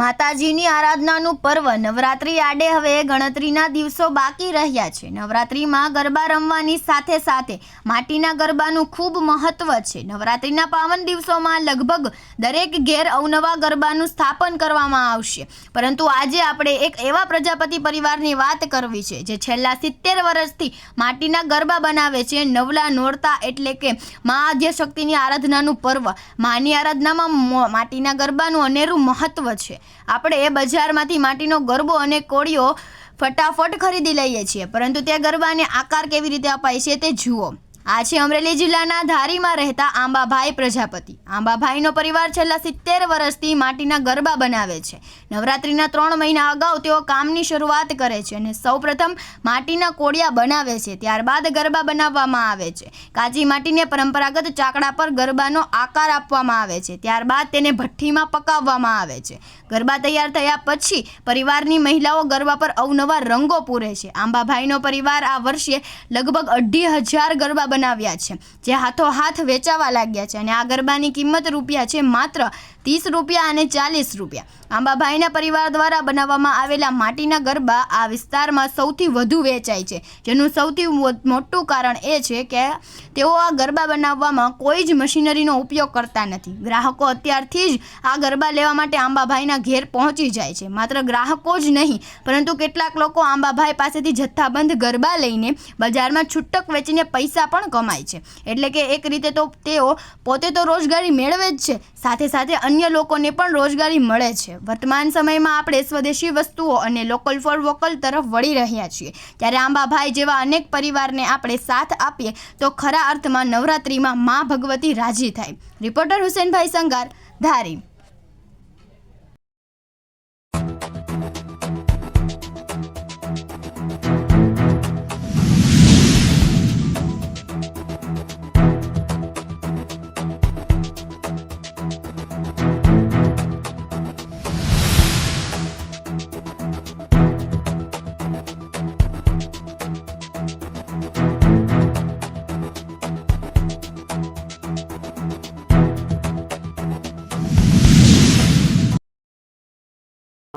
માતાજીની આરાધનાનું પર્વ. નવરાત્રી આડે હવે ગણતરીના દિવસો બાકી રહ્યા છે. નવરાત્રીમાં ગરબા રમવાની સાથે સાથે માટીના ગરબાનું ખૂબ મહત્વ છે. નવરાત્રીના પાવન દિવસોમાં લગભગ દરેક ઘેર અવનવા ગરબાનું સ્થાપન કરવામાં આવશે. પરંતુ આજે આપણે એક એવા પ્રજાપતિ પરિવારની વાત કરવી છે, જે છેલ્લા સિત્તેર વર્ષથી માટીના ગરબા બનાવે છે. નવલા નોરતા એટલે કે મા આદ્ય શક્તિની આરાધનાનું પર્વ. માની આરાધનામાં માટીના ગરબાનું અનેરું મહત્વ છે. આપણે એ બજારમાંથી માટીનો ગરબો અને કોળીઓ ફટાફટ ખરીદી લઈએ છીએ. પરંતુ તે ગરબાને આકાર કેવી રીતે અપાય છે તે જુઓ. આ છે અમરેલી જિલ્લાના ધારીમાં રહેતા આંબાભાઈ પ્રજાપતિ. આંબાભાઈનો પરિવાર છેલ્લા સિત્તેર વર્ષથી માટીના ગરબા બનાવે છે. નવરાત્રિના ત્રણ મહિના અગાઉ તેઓ કામની શરૂઆત કરે છે અને સૌપ્રથમ માટીના કોડિયા બનાવે છે, ત્યારબાદ ગરબા બનાવવામાં આવે છે. કાચી માટીને પરંપરાગત ચાકડા પર ગરબાનો આકાર આપવામાં આવે છે, ત્યારબાદ તેને ભઠ્ઠીમાં પકાવવામાં આવે છે. ગરબા તૈયાર થયા પછી પરિવારની મહિલાઓ ગરબા પર અવનવા રંગો પૂરે છે. આંબાભાઈનો પરિવાર આ વર્ષે લગભગ અઢી હજાર ગરબા બનાવ્યા છે. જે હાથોહાથ વેચાવા લાગ્યા છે અને આ ગરબાની કિંમત રૂપિયા છે માત્ર ત્રીસ રૂપિયા અને ચાલીસ રૂપિયા. આંબાભાઈના પરિવાર દ્વારા બનાવવામાં આવેલા માટીના ગરબા આ વિસ્તારમાં સૌથી વધુ વેચાય છે. જેનું સૌથી મોટું કારણ એ છે કે તેઓ આ ગરબા બનાવવામાં કોઈ જ મશીનરીનો ઉપયોગ કરતા નથી. ગ્રાહકો અત્યારથી જ આ ગરબા લેવા માટે આંબાભાઈના ઘેર પહોંચી જાય છે. માત્ર ગ્રાહકો જ નહીં, પરંતુ કેટલાક લોકો આંબાભાઈ પાસેથી જથ્થાબંધ ગરબા લઈને બજારમાં છૂટક વેચીને પૈસા પણ કમાય છે. એટલે કે એક રીતે તો તેઓ પોતે તો રોજગારી મેળવે જ છે, સાથે સાથે અન્ય લોકોને પણ રોજગારી મળે છે. વર્તમાન સમયમાં આપણે સ્વદેશી વસ્તુઓ અને લોકલ ફોર વોકલ તરફ વળી રહ્યા છીએ. ત્યારે આંબાભાઈ જેવા અનેક પરિવારને આપણે સાથ આપીએ તો ખરા અર્થમાં નવરાત્રિમાં મા ભગવતી રાજી થાય. રિપોર્ટર હુસેનભાઈ સંગાર, ધારી.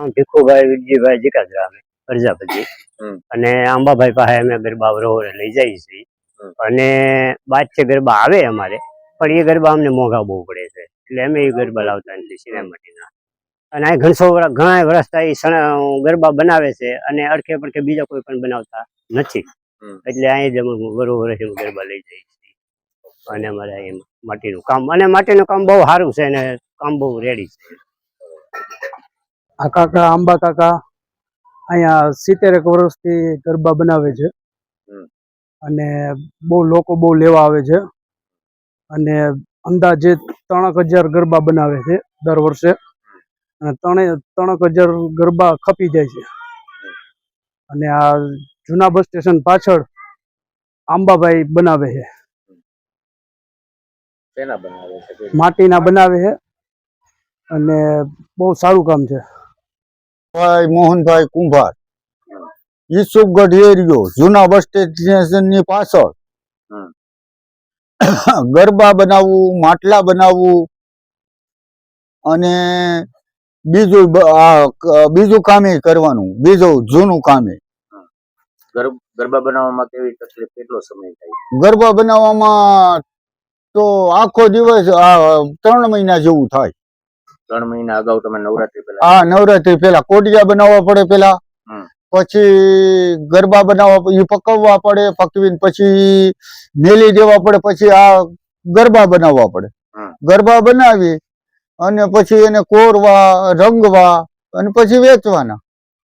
નામ ભીખુભાઈ વિજયભાઈ જીકાદરામે પ્રજાપતિ. અને આંબાભાઈ પાસે અમે ગરબા વરોવરે લઈ જઈએ છીએ. અને બાદ છે ગરબા આવે અમારે પણ એ ગરબા અમને મોંઘા બહુ પડે છે. એટલે અમે એ ગરબા લાવતા નથી સિનેમાટીના. અને આ ઘણસો વર્ષ ઘણા વર્ષ થાય ગરબા બનાવે છે અને અડખે પડખે બીજા કોઈ પણ બનાવતા નથી. એટલે અહીં જ અમે વરોવરે ગરબા લઈ જઈએ છીએ. અને અમારે માટીનું કામ અને માટીનું કામ બહુ સારું છે અને કામ બહુ રેડી છે. આ કાકા આંબા કાકા અહીંયા સિત્તેરેક વર્ષથી ગરબા બનાવે છે. અને બહુ લોકો બહુ લેવા આવે છે. અને અંદાજે ત્રણેક હજાર ગરબા બનાવે છે દર વર્ષે. અને ત્રણે ત્રણક હજાર ગરબા ખપી જાય છે. અને આ જૂના બસ સ્ટેશન પાછળ આંબાભાઈ બનાવે છે? માટીના બનાવે છે. અને બહુ સારું કામ છે. ભાઈ મોહનભાઈ કુંભાર. ઈસુફગઢ એરિયો જૂના બસ સ્ટેશનની પાછળ. હમ. ગરબા બનાવવું માટલા બનાવવું અને બીજું બીજું કામે કરવાનું બીજું જૂનું કામે. ગર- ગરબા બનાવવામાં કેવી તકલીફ કેટલો સમય થાય? ગરબા બનાવવામાં તો આખો દિવસ આ ત્રણ મહિના જેવું થાય. ત્રણ મહિના અગાઉ તમે નવરાત્રી પહેલા હા નવરાત્રી પેલા કોડિયા બનાવવા પડે પેલા પછી ગરબા બનાવવા એ પકવવા પડે પકવીને પછી મેલી દેવા પડે પછી આ ગરબા બનાવવા પડે. ગરબા બનાવી અને પછી એને કોરવા રંગવા અને પછી વેચવાના.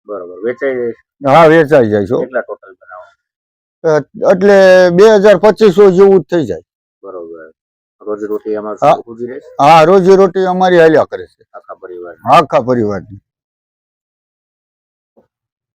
બરોબર વેચાઈ જાય હા વેચાઈ જાય છે. કેટલા ટોટલ બનાવો? એટલે બે હજાર પચીસો જેવું જ થઈ જાય. બરોબર. રોજી રોટી. અમારું હા. રોજી રોટી અમારી હાલ્યા કરે છે. આખા પરિવાર આખા પરિવારની.